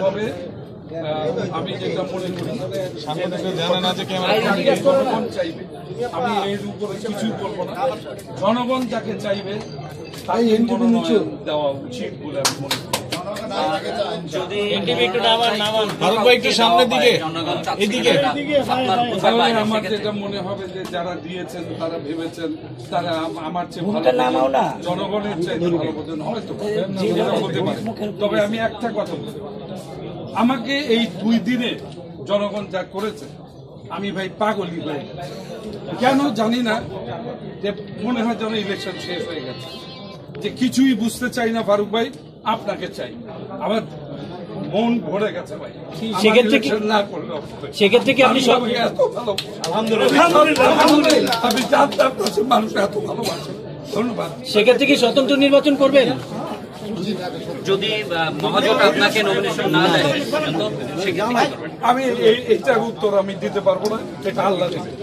তবে আমি যেটা মনে করি জানেন আছে জনগণ চাইবে। আমি এর উপরে কিছুই করব না। জনগণ যাকে চাইবে তাই মনোনয়ন দেওয়া উচিত বলে আমি মনে করি। আমার যেটা মনে হবে যে যারা দিয়েছেন তারা ভেবেছেন তারা আমার চেয়ে ভালো জনগণের চাইতে ভালো হয়তো। হতে পারে। তবে আমি একটা কথা বলি। আমাকে এই দুই দিনে জনগণ যা করেছে আমি ভাই পাগলই ভাই? কেন জানি না যে মনে হয় যেন ইলেকশন শেষ হয়ে গেছে। যে কিছুই বুঝতে চাই না ফারুক ভাই আপনাকে চাই। আমার মন ভরে গেছে ভাই। সেক্ষেত্রে কি- না করলেও হবে। সেক্ষেত্রে কি আপনি সব- এত ভালো আলহামদুলিল্লাহ। আমি জানতাম মানুষ এত ভালোবাসে। ধন্যবাদ। সেক্ষেত্রে কি স্বতন্ত্র নির্বাচন করবেন? যদি মহাজোট আপনাকে নমিনেশন না দেয় সেক্ষেত্রে কি করবেন? আমি এইটার উত্তর আমি দিতে পারব না এটা আল্লাহ দেবে।